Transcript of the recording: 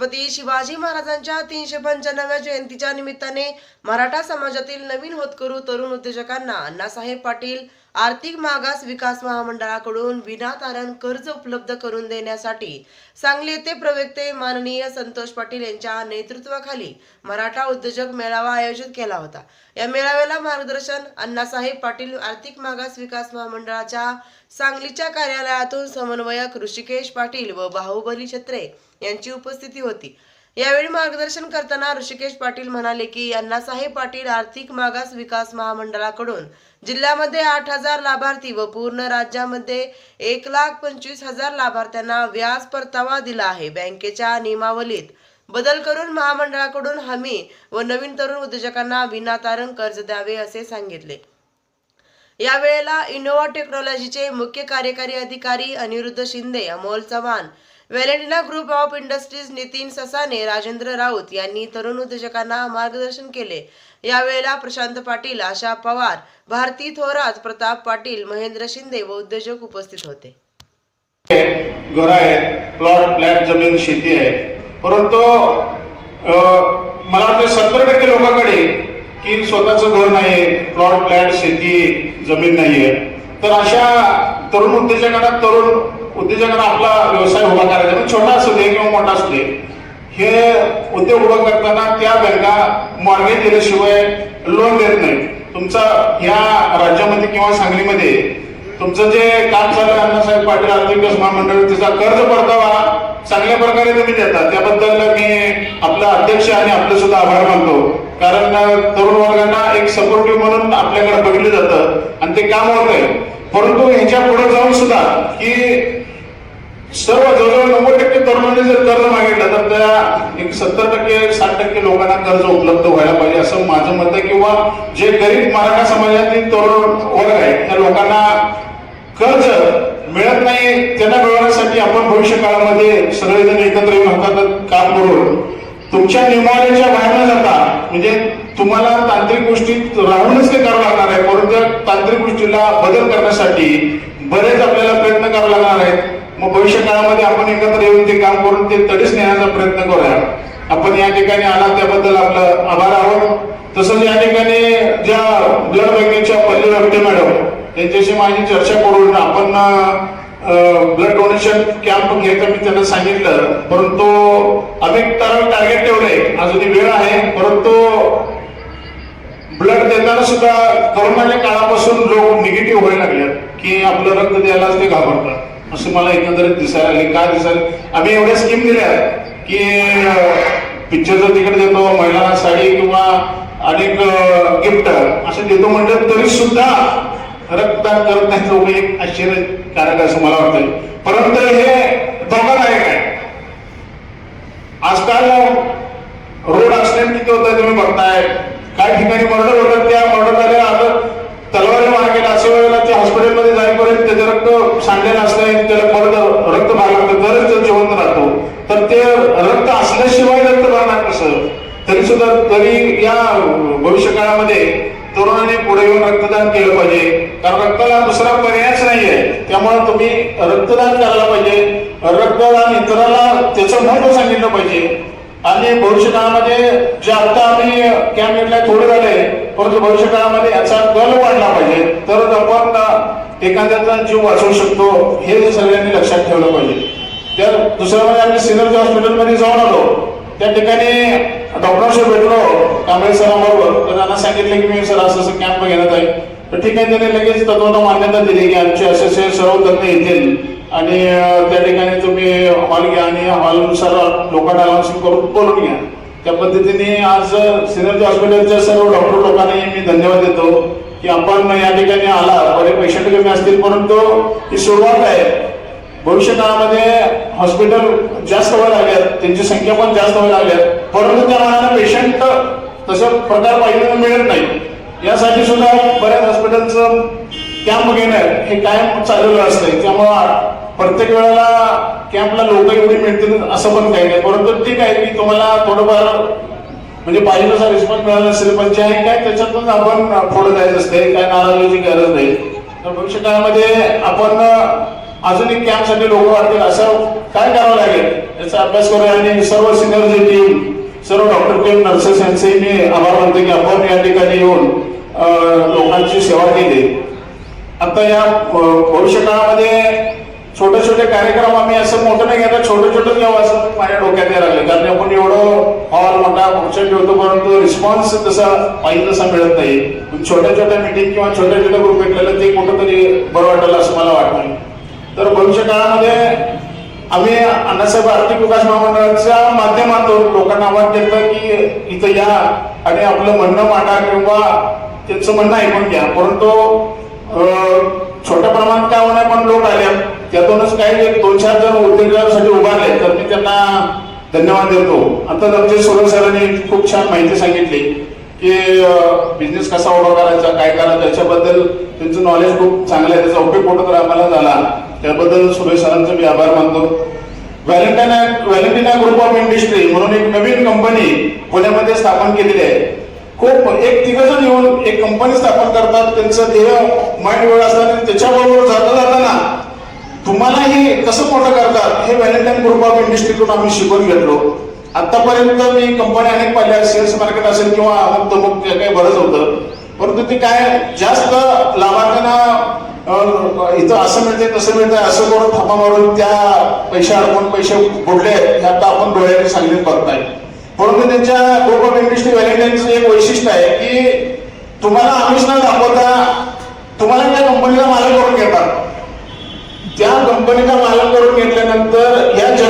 छत्रपती शिवाजी महाराजांच्या तीनशे पंच्याण्णव्या जयंतीच्या निमित्ताने मराठा समाजातील नवीन होतकरू तरुण उद्योजकांना अण्णासाहेब पाटील आर्थिक मागास विकास महामंडळाकडून विनातारण कर्ज उपलब्ध करून देण्यासाठी सांगली येथे प्रवक्ते माननीय संतोष पाटील यांच्या नेतृत्वाखाली मराठा उद्योजक मेळावा आयोजित केला होता. या मेळाव्याला मार्गदर्शन अण्णासाहेब पाटील आर्थिक मागास विकास महामंडळाच्या सांगलीच्या कार्यालयातून समन्वयक ऋषिकेश पाटील व बाहुबली छत्रे यांची उपस्थिती होती. यावेळी मार्गदर्शन करताना ऋषिकेश पाटील म्हणाले की अण्णासाहेब पाटील आर्थिक मागास विकास महामंडळाकडून जिल्ह्यामध्ये आठ हजार लाभार्थी व पूर्ण राज्यामध्ये एक लाख पंचवीस हजार लाभार्थ्यांना व्याज परतावा दिला आहे. बँकेच्या नियमावलीत बदल करून महामंडळाकडून हमी व नवीन तरुण उद्योजकांना विनातारण कर्ज द्यावे असे सांगितले. यावेळेला इनोव्हा टेक्नॉलॉजीचे मुख्य कार्यकारी अधिकारी Anirudh Shinde Amol Chavan Valentina group of industries Nitin Sasane Rajendra Raut यांनी तरुण उद्योजकांना मार्गदर्शन केले. यावेळेला प्रशांत पाटील आशा पवार भारती थोरात प्रताप पाटील महेंद्र शिंदे व उद्योजक उपस्थित होते. घर आहेत प्लॉट फ्लॅट जमीन शेती आहे. परंतु अं, मला वाटतं सत्तर टक्के लोकांकडे की स्वतःचं घर नाही प्लॉट फ्लॅट शेती जमीन नाहीये. तर अशा तरुण उद्योजकांना तरुण उद्योजकांना आपला व्यवसाय उभा करायचा. पण छोटा असू दे किंवा मोठा असू दे हे उद्योग उभा करताना त्या बँका मॉर्गेज दिल्याशिवाय लोन देत नाही तुमचा या राज्यामध्ये किंवा सांगलीमध्ये तुमचं जे काम चालू आहे अण्णासाहेब पाटील आर्थिक विकास महामंडळ त्याचा कर्ज परतावा चांगल्या प्रकारे तुम्ही देतात. त्याबद्दल मी आपला अध्यक्ष आणि आपले सुद्धा आभार मानतो. कारण तरुण वर्गांना एक सपोर्टिव्ह म्हणून आपल्याकडे बघितलं जातं आणि ते काम होत आहे परंतु ह्याच्या पुढे जाऊन सुद्धा की सर्व जवळजवळ नव्वद टक्के तरुणांनी जर कर्ज मागितलं तर त्या एक सत्तर टक्के साठ टक्के लोकांना कर्ज उपलब्ध व्हायला पाहिजे असं माझं मत आहे. किंवा जे गरीब मराठा समाजातील तरुण वर्ग आहेत त्या लोकांना कर्ज मिळत नाही त्यांना मिळवण्यासाठी आपण भविष्य काळामध्ये सगळेजण एकत्र येऊन हातात काम करून तुमच्या नियमावलीच्या बाहेर न जाता म्हणजे तुम्हाला तांत्रिक गोष्टीत राहूनच ते करावं लागणार आहे परंतु त्या तांत्रिक गोष्टीला बदल करण्यासाठी बरेच आपल्याला प्रयत्न करावे लागणार आहेत. मग भविष्य काळामध्ये आपण एकत्र येऊन ते काम करून ते तडीच नेण्याचा प्रयत्न करूया. आपण या ठिकाणी आला त्याबद्दल आपलं आभार आहोत. तसंच या ठिकाणी ज्या ब्लड बँकेच्या पल्ली व्यक्ती मॅडम त्यांच्याशी माझी चर्चा करून आपण ब्लड डोनेशन कॅम्प घ्यायचा मी त्यांना सांगितलं. परंतु आम्ही ठराविक टार्गेट ठेवलंय अजूनही वेळ आहे. परंतु ब्लड देताना सुद्धा कोरोनाच्या काळापासून लोक निगेटिव्ह व्हायला लागलेत की आपलं रक्त द्यायलाच ते घाबरतात. असं मला एकंदरीत दिसायला लागले. काय दिसायला आम्ही एवढ्या स्कीम दिल्या की पिक्चरचं तिकीट देतो महिलांना साडी किंवा अनेक गिफ्ट असं देतो म्हटलं तरी सुद्धा रक्तदान करत नाही लोक एक आश्चर्यकारक असं मला वाटतं परंतु हे धोकादायक आहे. आजकाल रोड ऍक्सिडेंट किती होत तुम्ही बघताय. काही ठिकाणी मर्डर होतात त्या मर्डर झाल्या आता तलवारी मार केला अशा वेळेला ते हॉस्पिटलमध्ये जाईपर्यंत त्याचं रक्त सांडलेलं असतंय त्याला परत रक्त भरायला लागतं तरच तो जिवंत राहतो. तर ते रक्त असल्याशिवाय रक्त भरणार कसं तरी सुद्धा तरी या भविष्य काळामध्ये तरुणाने पुढे येऊन रक्तदान केलं पाहिजे. कारण रक्ताला दुसरा पर्यायच नाहीये. त्यामुळे तुम्ही रक्तदान करायला पाहिजे. रक्तदान इतराला त्याचं महत्त्व सांगितलं पाहिजे. आणि भविष्य काळामध्ये जे आता आम्ही कॅम्प घेतलाय थोडे झाले परंतु भविष्य काळामध्ये याचा कल वाढला पाहिजे तरच आपण एखाद्याचा जीव वाचवू शकतो हे सगळ्यांनी लक्षात ठेवलं पाहिजे. तर दुसरं म्हणजे आम्ही सिनर्जी हॉस्पिटलमध्ये जाऊन आलो. त्या ठिकाणी डॉक्टरशी भेटलो कांबळे सरांबरोबर. तर त्यांना सांगितलं की मी सर असं असं कॅम्प घेण्यात आहे. तर ठीक आहे त्याने लगेच तत्वाला मान्यता दिली की आमचे असे सर्व तज्ञ येतील. आणि त्या ठिकाणी तुम्ही हॉल घ्या आणि हॉलनुसार लोकांना अनाउन्स करून बोलून घ्या. त्या पद्धतीने आज सिनर्जी हॉस्पिटलच्या सर्व डॉक्टर लोकांनाही मी धन्यवाद देतो की आपण या ठिकाणी आला बरे पेशंट कमी असतील परंतु ही सुरुवात आहे. भविष्य काळामध्ये हॉस्पिटल जास्त व्हायला लागल्यात त्यांची संख्या पण जास्त व्हायला लागल्यात परंतु त्या मानाने पेशंट तसं प्रकार पाहिजे मिळत नाही. यासाठी सुद्धा बऱ्याच हॉस्पिटलचं कॅम्प घेणं हे कायम चाललेलं असतंय. त्यामुळं प्रत्येक वेळेला कॅम्पला लोक एवढी मिळतील असं पण काही नाही. परंतु ठीक आहे की तुम्हाला थोडंफार म्हणजे पाहिजे तसा रिस्पॉन्स मिळाला नसेल पण जे आहे काय त्याच्यातून आपण पुढे जायचं असते. काय नाराजीची गरज नाही. तर भविष्य काळामध्ये आपण एक कॅम्पसाठी लोक वाढतील असं काय करावं लागेल याचा अभ्यास करूया. आणि सर्व सिनियर जी टीम सर्व डॉक्टर टीम नर्सेस यांचे मी आभार मानतो की आपण या ठिकाणी येऊन लोकांची सेवा केली. आता या भविष्य काळामध्ये छोटे छोटे कार्यक्रम आम्ही असं मोठं नाही घेता छोटे छोटे घ्यावं असं माझ्या डोक्यात यायला लागलं. कारण आपण एवढं हॉल मोठा फंक्शन ठेवतो परंतु रिस्पॉन्स तसा पाहिजे तसा मिळत नाही. छोट्या छोट्या मिटिंग किंवा छोट्या छोट्या ग्रुप भेटलेलं ते कुठंतरी बरं वाटेल असं मला वाटतं तर भविष्य काळामध्ये आम्ही अण्णासाहेब आर्थिक विकास महामंडळाच्या माध्यमातून लोकांना आवाहन केलं की इथं या आणि आपलं म्हणणं मांडा किंवा त्यांचं म्हणणं ऐकून घ्या. परंतु छोट्या प्रमाणात काय होणार पण लोक आले. त्यातूनच काही एक दोन चार जण उद्योगासाठी उभारले तर मी त्यांना धन्यवाद देतो. आता आमचे सुरेश सरांनी खूप छान माहिती सांगितली की बिझनेस कसा उभा करायचा काय करायचं त्याच्याबद्दल त्यांचं नॉलेज खूप चांगलं आहे. त्याचा उपयोग कुठं तर आम्हाला झाला. त्याबद्दल सुरेश सरांचा मी आभार मानतो. Valentine Valentina group of industry म्हणून एक नवीन कंपनी पुण्यामध्ये स्थापन केलेली आहे. खूप एक तिघजण येऊन एक कंपनी स्थापन करतात. त्यांचं ध्येय माइंड वेळ असतात आणि त्याच्याबरोबर कसं मोठं करतात हे व्हॅलेंटाईन ग्रुप ऑफ इंडस्ट्रीतून आम्ही शिकून घेतलो. आतापर्यंत मी कंपनी अनेक पाहिल्या सेल्स मार्केट असेल किंवा अमुक तमुक जे काही बरंच होतं. परंतु ते काय जास्त लाभार्थ्यांना इथं असं मिळते तसं मिळतंय असं करून थापा मारून त्या पैसे अडकून पैसे बुडले हे आता आपण डोळ्याने सांगलीत बघताय परंतु त्यांच्या ग्रुप ऑफ इंडस्ट्री व्हॅलेंटाईनचं एक वैशिष्ट्य आहे की तुम्हाला आमिष न दाखवता तुम्हाला त्या कंपनीला मालक करून घेतात. त्या कंपनीचा मालक करून घेतल्यानंतर या